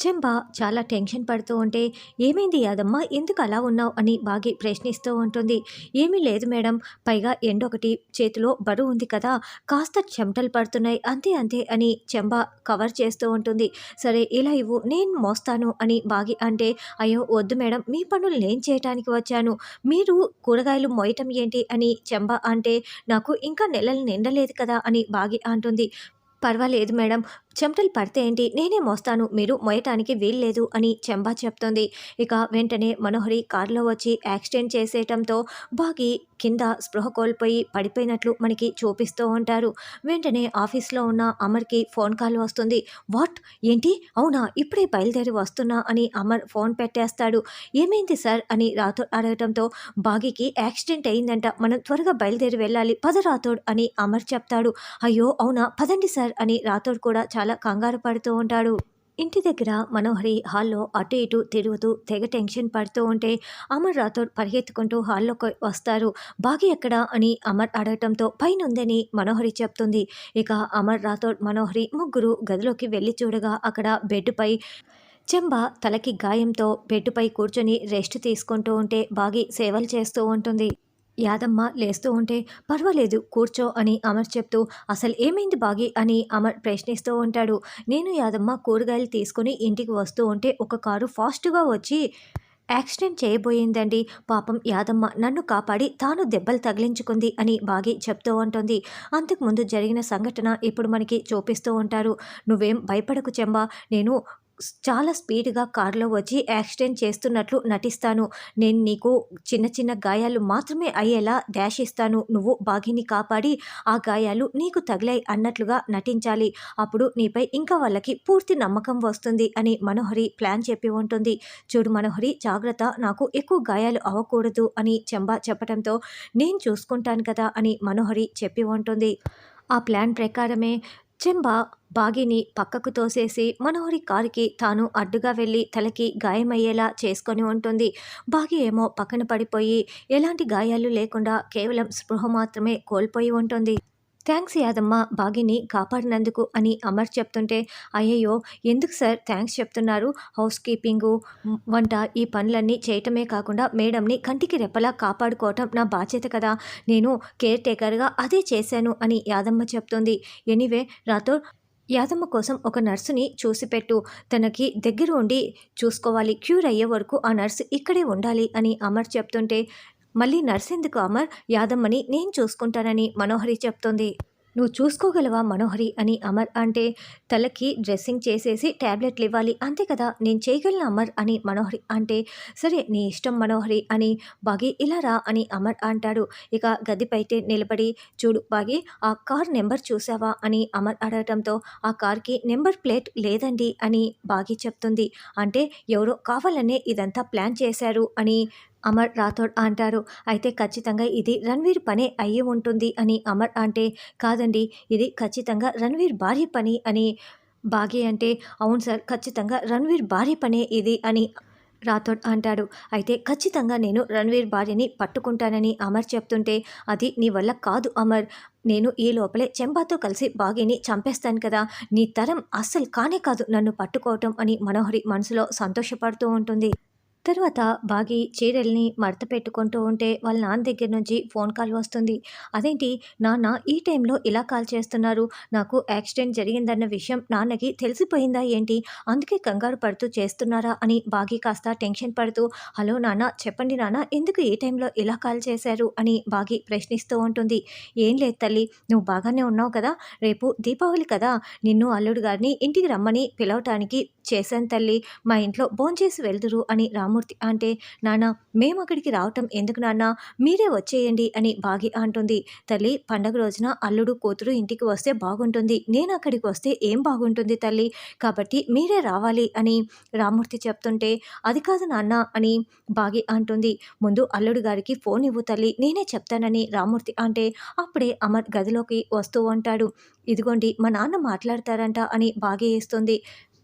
చెంప చాలా టెన్షన్ పడుతూ ఉంటే ఏమైంది యాదమ్మ? ఎందుకు అలా ఉన్నావు? అని బాగి ప్రశ్నిస్తూ ఉంటుంది. ఏమీ లేదు మేడం. పైగా ఎండొకటి చేతిలో బరువు ఉంది కదా. కాస్త చెమటలు పడుతున్నాయి. అంతే అంతే అని చెంబ కవర్ చేస్తూ ఉంటుంది. సరే ఇలా ఇవ్వు. నేను మోస్తాను అని బాగి అంటే అయ్యో వద్దు మేడం. మీ పనులు నేను చేయటానికి వచ్చాను. మీరు కూరగాయలు మోయటం ఏంటి? అని చెంబ అంటే నాకు ఇంకా నెలలు నిండలేదు కదా అని బాగి అంటుంది. పర్వాలేదు మేడం. చెమటలు పడితే ఏంటి? నేనే మోస్తాను. మీరు మోయటానికి వీల్లేదు అని చెంబా చెప్తుంది. ఇక వెంటనే మనోహరి కారులో వచ్చి యాక్సిడెంట్ చేసేయటంతో బాగి కింద స్పృహ కోల్పోయి పడిపోయినట్లు మనకి చూపిస్తూ ఉంటారు. వెంటనే ఆఫీస్లో ఉన్న అమర్కి ఫోన్ కాల్ వస్తుంది. వాట్? ఏంటి? అవునా? ఇప్పుడే బయలుదేరి వస్తున్నా అని అమర్ ఫోన్ పెట్టేస్తాడు. ఏమైంది సార్? అని రాథోడ్ అడగటంతో బాగికి యాక్సిడెంట్ అయిందంట. మనం త్వరగా బయలుదేరి వెళ్ళాలి. పద రాథోడ్ అని అమర్ చెప్తాడు. అయ్యో! అవునా? పదండి సార్ అని రాథోడ్ కూడా చాలా కంగారు పడుతూ ఉంటాడు. ఇంటి దగ్గర మనోహరి హాల్లో అటు ఇటు తిరుగుతూ తెగ టెన్షన్ పడుతూ ఉంటే అమర్ రాథోడ్ పరిగెత్తుకుంటూ హాల్లోకి వస్తారు. బాగి ఎక్కడ అని అమర్ అడగటంతో పైన ఉందని మనోహరి చెప్తుంది. ఇక అమర్ రాథోడ్ మనోహరి ముగ్గురు గదిలోకి వెళ్ళి చూడగా అక్కడ బెడ్పై చెంబ తలకి గాయంతో బెడ్పై కూర్చొని రెస్ట్ తీసుకుంటూ ఉంటే బాగి సేవలు చేస్తూ ఉంటుంది. యాదమ్మ లేస్తూ ఉంటే పర్వాలేదు కూర్చో అని అమర్ చెప్తూ అసలు ఏమైంది బాగి? అని అమర్ ప్రశ్నిస్తూ ఉంటాడు. నేను యాదమ్మ కూరగాయలు తీసుకుని ఇంటికి వస్తూ ఉంటే ఒక కారు ఫాస్ట్గా వచ్చి యాక్సిడెంట్ చేయబోయిందండి. పాపం యాదమ్మ నన్ను కాపాడి తాను దెబ్బలు తగిలించుకుంది అని బాగి చెప్తూ ఉంటుంది. అంతకుముందు జరిగిన సంఘటన ఇప్పుడు మనకి చూపిస్తూ ఉంటారు. నువ్వేం భయపడకు చెంబా నేను చాలా స్పీడ్గా కారులో వచ్చి యాక్సిడెంట్ చేస్తున్నట్లు నటిస్తాను. నేను నీకు చిన్న చిన్న గాయాలు మాత్రమే అయ్యేలా డాష్ ఇస్తాను. నువ్వు బాగిని కాపాడి ఆ గాయాలు నీకు తగిలాయి అన్నట్లుగా నటించాలి. అప్పుడు నీపై ఇంకా వాళ్ళకి పూర్తి నమ్మకం వస్తుంది అని మనోహరి ప్లాన్ చెప్పి ఉంటుంది. చూడు మనోహరి జాగ్రత్త. నాకు ఎక్కువ గాయాలు అవ్వకూడదు అని చెంబా చెప్పడంతో నేను చూసుకుంటాను కదా అని మనోహరి చెప్పి ఉంటుంది. ఆ ప్లాన్ ప్రకారమే చెంబ బాగిని పక్కకు తోసేసి మనోహరి కారుకి తాను అడ్డుగా వెళ్ళి తలకి గాయమయ్యేలా చేసుకొని ఉంటుంది. బాగి ఏమో పక్కన పడిపోయి ఎలాంటి గాయాలు లేకుండా కేవలం స్పృహ మాత్రమే కోల్పోయి ఉంటుంది. థ్యాంక్స్ యాదమ్మ బాగిని కాపాడినందుకు అని అమర్ చెప్తుంటే అయ్యయ్యో ఎందుకు సార్ థ్యాంక్స్ చెప్తున్నారు? హౌస్ కీపింగు వంట ఈ పనులన్నీ చేయటమే కాకుండా మేడంని కంటికి రెప్పలా కాపాడుకోవటం నా బాధ్యత కదా. నేను కేర్ టేకర్గా అదే చేశాను అని యాదమ్మ చెప్తుంది. ఎనీవే నాతో యాదమ్మ కోసం ఒక నర్సుని చూసిపెట్టు. తనకి దగ్గర ఉండి చూసుకోవాలి. క్యూర్ అయ్యే వరకు ఆ నర్సు ఇక్కడే ఉండాలి అని అమర్ చెప్తుంటే మళ్ళీ నర్సిందుకు అమర్ యాదమ్మని నేను చూసుకుంటానని మనోహరి చెప్తుంది. నువ్వు చూసుకోగలవా మనోహరి అని అమర్ అంటే తలకి డ్రెస్సింగ్ చేసేసి ట్యాబ్లెట్లు ఇవ్వాలి. అంతే కదా నేను చేయగలను అమర్ అని మనోహరి అంటే సరే నీ ఇష్టం మనోహరి అని బాగి ఇలా రా అని అమర్ అంటాడు. ఇక గదిపైతే నిలబడి చూడు బాగి ఆ కార్ నెంబర్ చూసావా అని అమర్ అడగటంతో ఆ కార్కి నెంబర్ ప్లేట్ లేదండి అని బాగి చెప్తుంది. అంటే ఎవరో కావాలనే ఇదంతా ప్లాన్ చేశారు అని అమర్ రాథోడ్ అంటారు. అయితే ఖచ్చితంగా ఇది రణ్వీర్ పనే అయ్యి ఉంటుంది అని అమర్ అంటే కాదండి. ఇది ఖచ్చితంగా రణ్వీర్ భార్య పని అని బాగి అంటే అవును సార్ ఖచ్చితంగా రణ్వీర్ భార్య పనే ఇది అని రాథోడ్ అంటాడు. అయితే ఖచ్చితంగా నేను రణ్వీర్ భార్యని పట్టుకుంటానని అమర్ చెప్తుంటే అది నీ వల్ల కాదు అమర్. నేను ఈ లోపలే చెంబాతో కలిసి బాగిని చంపేస్తాను కదా. నీ తరం అస్సలు కానే కాదు నన్ను పట్టుకోవటం అని మనోహరి మనసులో సంతోషపడుతూ ఉంటుంది. తర్వాత బాగి చీరల్ని మడత పెట్టుకుంటూ ఉంటే వాళ్ళ నాన్న దగ్గర నుంచి ఫోన్ కాల్ వస్తుంది. అదేంటి నాన్న ఈ టైంలో ఇలా కాల్ చేస్తున్నారు? నాకు యాక్సిడెంట్ జరిగిందన్న విషయం నాన్నకి తెలిసిపోయిందా ఏంటి? అందుకే కంగారు పడుతూ చేస్తున్నారా? అని బాగి కాస్త టెన్షన్ పడుతూ హలో నాన్న చెప్పండి నాన్న ఎందుకు ఈ టైంలో ఇలా కాల్ చేశారు? అని బాగి ప్రశ్నిస్తూ ఉంటుంది. ఏం లేదు తల్లి నువ్వు బాగానే ఉన్నావు కదా రేపు దీపావళి కదా నిన్ను అల్లుడు గారిని ఇంటికి రమ్మని పిలవటానికి చేశాను తల్లి మా ఇంట్లో భోంచేసి వెళ్దురు అని రామూర్తి అంటే నాన్న మేము అక్కడికి రావటం ఎందుకు నాన్న? మీరే వచ్చేయండి అని బాగి అంటుంది. తల్లి పండగ రోజున అల్లుడు కూతురు ఇంటికి వస్తే బాగుంటుంది. నేను అక్కడికి వస్తే ఏం బాగుంటుంది తల్లి? కాబట్టి మీరే రావాలి అని రామూర్తి చెప్తుంటే అది కాదు నాన్న అని బాగి అంటుంది. ముందు అల్లుడు గారికి ఫోన్ ఇవ్వు తల్లి నేనే చెప్తానని రామూర్తి అంటే అప్పుడే అమర్ గదిలోకి వస్తూ ఉంటాడు. ఇదిగోండి మా నాన్న మాట్లాడతారంట అని బాగి వేస్తుంది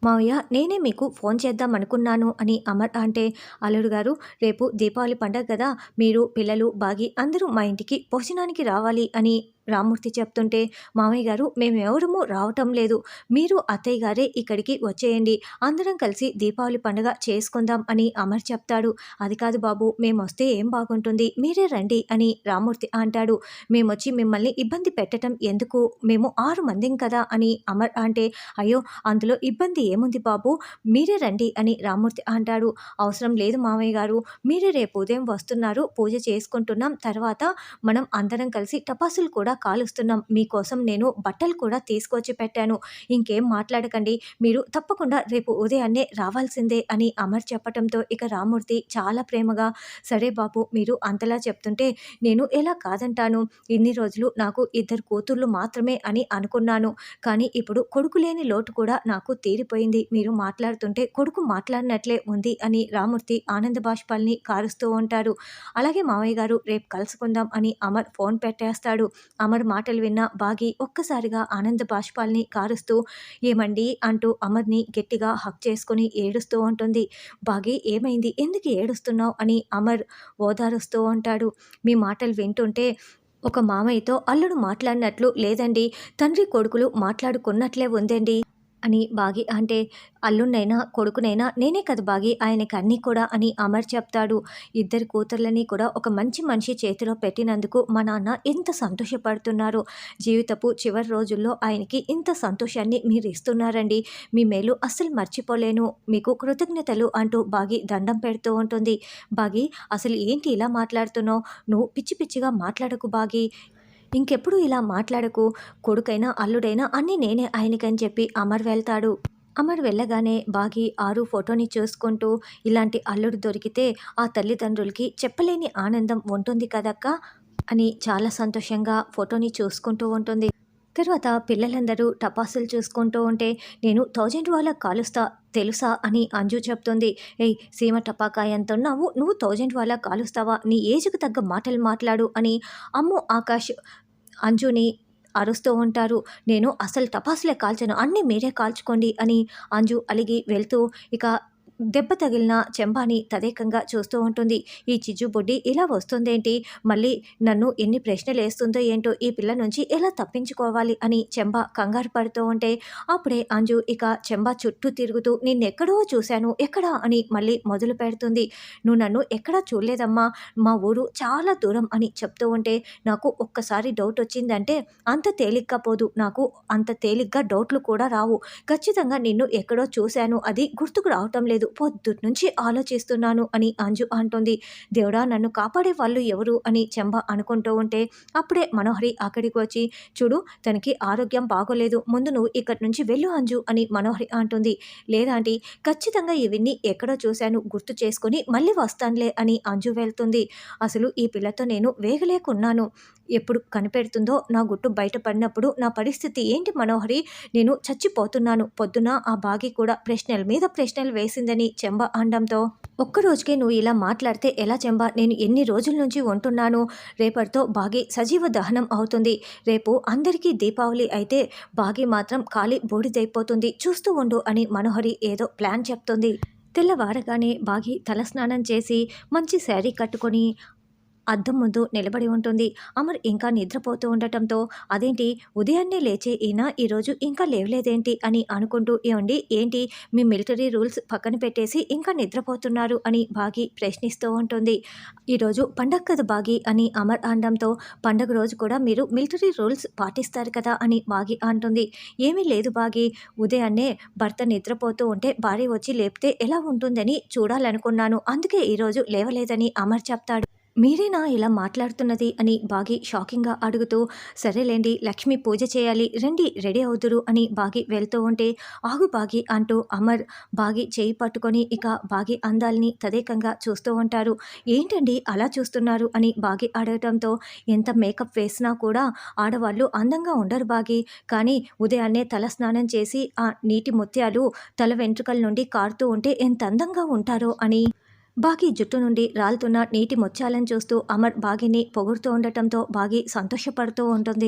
మావయ్య నేనే మీకు ఫోన్ చేద్దాం అనుకున్నాను అని అమర్ అంటే అల్లుడు గారు రేపు దీపావళి పండగ కదా మీరు పిల్లలు బాగి అందరూ మా ఇంటికి భోజనానికి రావాలి అని రామూర్తి చెప్తుంటే మామయ్య గారు మేమెవరము రావటం లేదు. మీరు అత్తయ్య గారే ఇక్కడికి వచ్చేయండి. అందరం కలిసి దీపావళి పండుగ చేసుకుందాం అని అమర్ చెప్తాడు. అది కాదు బాబు మేము వస్తే ఏం బాగుంటుంది? మీరే రండి అని రామూర్తి అంటాడు. మేమొచ్చి మిమ్మల్ని ఇబ్బంది పెట్టడం ఎందుకు? మేము ఆరు మందిం కదా అని అమర్ అంటే అయ్యో అందులో ఇబ్బంది ఏముంది బాబు? మీరే రండి అని రామూర్తి అంటాడు. అవసరం లేదు మామయ్య గారు. మీరే రేపు ఉదయం వస్తున్నారు పూజ చేసుకుంటున్నాం. తర్వాత మనం అందరం కలిసి టపాసులు కూడా కాలుస్తున్నాం. మీకోసం నేను బట్టలు కూడా తీసుకొచ్చి పెట్టాను. ఇంకేం మాట్లాడకండి. మీరు తప్పకుండా రేపు ఉదయాన్నే రావాల్సిందే అని అమర్ చెప్పటంతో ఇక రామూర్తి చాలా ప్రేమగా సరే బాబు మీరు అంతలా చెప్తుంటే నేను ఎలా కాదంటాను? ఇన్ని రోజులు నాకు ఇద్దరు కూతుర్లు మాత్రమే అని అనుకున్నాను. కానీ ఇప్పుడు కొడుకు లేని లోటు కూడా నాకు తీరిపోయింది. మీరు మాట్లాడుతుంటే కొడుకు మాట్లాడినట్లే ఉంది అని రామూర్తి ఆనంద బాష్పాల్ని కారుస్తూ ఉంటారు. అలాగే మామయ్య గారు రేపు కలుసుకుందాం అని అమర్ ఫోన్ పెట్టేస్తాడు. అమర్ మాటలు విన్న బాగి ఒక్కసారిగా ఆనంద బాష్పాల్ని కారుస్తూ ఏమండి? అంటూ అమర్ని గట్టిగా హక్ చేసుకుని ఏడుస్తూ ఉంటుంది. బాగి ఏమైంది? ఎందుకు ఏడుస్తున్నావు? అని అమర్ ఓదారుస్తూ ఉంటాడు. మీ మాటలు వింటుంటే ఒక మామయ్యతో అల్లుడు మాట్లాడినట్లు లేదండి. తండ్రి కొడుకులు మాట్లాడుకున్నట్లే ఉందండి. అని బాగి అంటే అల్లున్నైనా కొడుకునైనా నేనే కదా బాగి ఆయనకి అన్నీ కూడా అని అమర్ చెప్తాడు. ఇద్దరు కూతుర్లని కూడా ఒక మంచి మనిషి చేతిలో పెట్టినందుకు మా నాన్న ఎంత సంతోషపడుతున్నారు. జీవితపు చివరి రోజుల్లో ఆయనకి ఇంత సంతోషాన్ని మీరు ఇస్తున్నారండి. మీ మేలు అస్సలు మర్చిపోలేను. మీకు కృతజ్ఞతలు అంటూ బాగి దండం పెడుతూ ఉంటుంది. బాగి అసలు ఏంటి ఇలా మాట్లాడుతున్నావు? నువ్వు పిచ్చి పిచ్చిగా మాట్లాడకు బాగి. ఇంకెప్పుడు ఇలా మాట్లాడకు? కొడుకైనా అల్లుడైనా అన్నీ నేనే ఆయనకని చెప్పి అమర్ వెళ్తాడు. అమర్ వెళ్ళగానే బాగి ఆరు ఫోటోని చూసుకుంటూ ఇలాంటి అల్లుడు దొరికితే ఆ తల్లిదండ్రులకి చెప్పలేని ఆనందం ఉంటుంది కదక్క? అని చాలా సంతోషంగా ఫోటోని చూసుకుంటూ ఉంటుంది. తర్వాత పిల్లలందరూ టపాసులు చూసుకుంటూ ఉంటే నేను థౌజండ్ వాళ్ళ కాలుస్తా తెలుసా? అని అంజు చెప్తుంది. ఏయ్ సీమ టపాకాయ ఎంత ఉన్నావు నువ్వు థౌజండ్ వాళ్ళ కాలుస్తావా? నీ ఏజ్కి తగ్గ మాటలు మాట్లాడు అని అమ్ము ఆకాష్ అంజుని అరుస్తూ ఉంటారు. నేను అసలు టపాసులే కాల్చను అన్నీ మీరే కాల్చుకోండి అని అంజు అలిగి వెళ్తూ ఇక దెబ్బ తగిలిన చెంబాని తదేకంగా చూస్తూ ఉంటుంది. ఈ చిజుబొడ్డి బుడ్డి ఇలా వస్తుందేంటి? మళ్ళీ నన్ను ఎన్ని ప్రశ్నలు వేస్తుందో ఏంటో ఈ పిల్ల నుంచి ఎలా తప్పించుకోవాలి అని చెంబా కంగారు పడుతూ ఉంటే అప్పుడే అంజు ఇక చెంబా చుట్టూ తిరుగుతూ నిన్నెక్కడో చూశాను ఎక్కడా? అని మళ్ళీ మొదలు పెడుతుంది. నువ్వు నన్ను ఎక్కడా చూడలేదమ్మా మా ఊరు చాలా దూరం అని చెప్తూ ఉంటే నాకు ఒక్కసారి డౌట్ వచ్చిందంటే అంత తేలిగ్గా పోదు నాకు అంత తేలిగ్గా డౌట్లు కూడా రావు. ఖచ్చితంగా నిన్ను ఎక్కడో చూశాను అది గుర్తుకు రావటం లేదు. లేదు పొద్దుటి నుంచి ఆలోచిస్తున్నాను అని అంజు అంటుంది. దేవుడా నన్ను కాపాడే వాళ్ళు ఎవరు? అని చెంబ అనుకుంటూ ఉంటే అప్పుడే మనోహరి అక్కడికి వచ్చి చూడు తనకి ఆరోగ్యం బాగోలేదు. ముందు నువ్వు ఇక్కడి నుంచి వెళ్ళు అంజు అని మనోహరి అంటుంది. లేదాంటి ఖచ్చితంగా ఇవన్నీ ఎక్కడో చూశాను. గుర్తు చేసుకొని మళ్ళీ వస్తానులే అని అంజు వెళ్తుంది. అసలు ఈ పిల్లతో నేను వేగలేకున్నాను. ఎప్పుడు కనిపెడుతుందో నా గుట్టు బయటపడినప్పుడు నా పరిస్థితి ఏంటి మనోహరి? నేను చచ్చిపోతున్నాను. పొద్దున ఆ బాగి కూడా ప్రశ్నల మీద ప్రశ్నలు వేసిందని చెంబ అనడంతో. ఒక్కరోజుకే నువ్వు ఇలా మాట్లాడితే ఎలా చెంబ? నేను ఎన్ని రోజుల నుంచి ఉంటున్నాను? రేపటితో బాగి సజీవ దహనం అవుతుంది. రేపు అందరికీ దీపావళి అయితే బాగి మాత్రం ఖాళీ బూడిదైపోతుంది. చూస్తూ ఉండు అని మనోహరి ఏదో ప్లాన్ చెప్తుంది. తెల్లవారగానే బాగి తలస్నానం చేసి మంచి శారీ కట్టుకొని అద్దం ముందు నిలబడి ఉంటుంది. అమర్ ఇంకా నిద్రపోతూ ఉండటంతో అదేంటి? ఉదయాన్నే లేచే ఈయన ఈరోజు ఇంకా లేవలేదేంటి? అని అనుకుంటూ ఏమండి ఏంటి? మీ మిలిటరీ రూల్స్ పక్కన పెట్టేసి ఇంకా నిద్రపోతున్నారు అని బాగి ప్రశ్నిస్తూ ఉంటుంది. ఈరోజు పండగ కదా బాగి అని అమర్ అనడంతో పండగ రోజు కూడా మీరు మిలిటరీ రూల్స్ పాటిస్తారు కదా అని బాగి అంటుంది. ఏమీ లేదు బాగి. ఉదయాన్నే భర్త నిద్రపోతూ ఉంటే భార్య వచ్చి లేపితే ఎలా ఉంటుందని చూడాలనుకున్నాను. అందుకే ఈరోజు లేవలేదని అమర్ చెప్తాడు. మీరేనా ఇలా మాట్లాడుతున్నది అని బాగి షాకింగ్గా అడుగుతూ సరేలేండి లక్ష్మి పూజ చేయాలి రండి రెడీ అవుతురు అని బాగి వెళ్తూ ఉంటే ఆగు బాగి అంటూ అమర్ బాగి చేయి పట్టుకొని ఇక బాగి అందాల్ని తదేకంగా చూస్తూ ఉంటారు. ఏంటండి అలా చూస్తున్నారు అని బాగి అడగటంతో ఎంత మేకప్ వేసినా కూడా ఆడవాళ్ళు అందంగా ఉండరు బాగి. కానీ ఉదయాన్నే తల స్నానం చేసి ఆ నీటి ముత్యాలు తల వెంట్రుకల నుండి కారుతూ ఉంటే ఎంత అందంగా ఉంటారో అని బాగి జుట్టు నుండి రాలుతున్న నీటి ముత్యాలను చూస్తూ అమర్ బాగిని పొగుడుతూ ఉండటంతో బాగి సంతోషపడుతూ ఉంటుంది.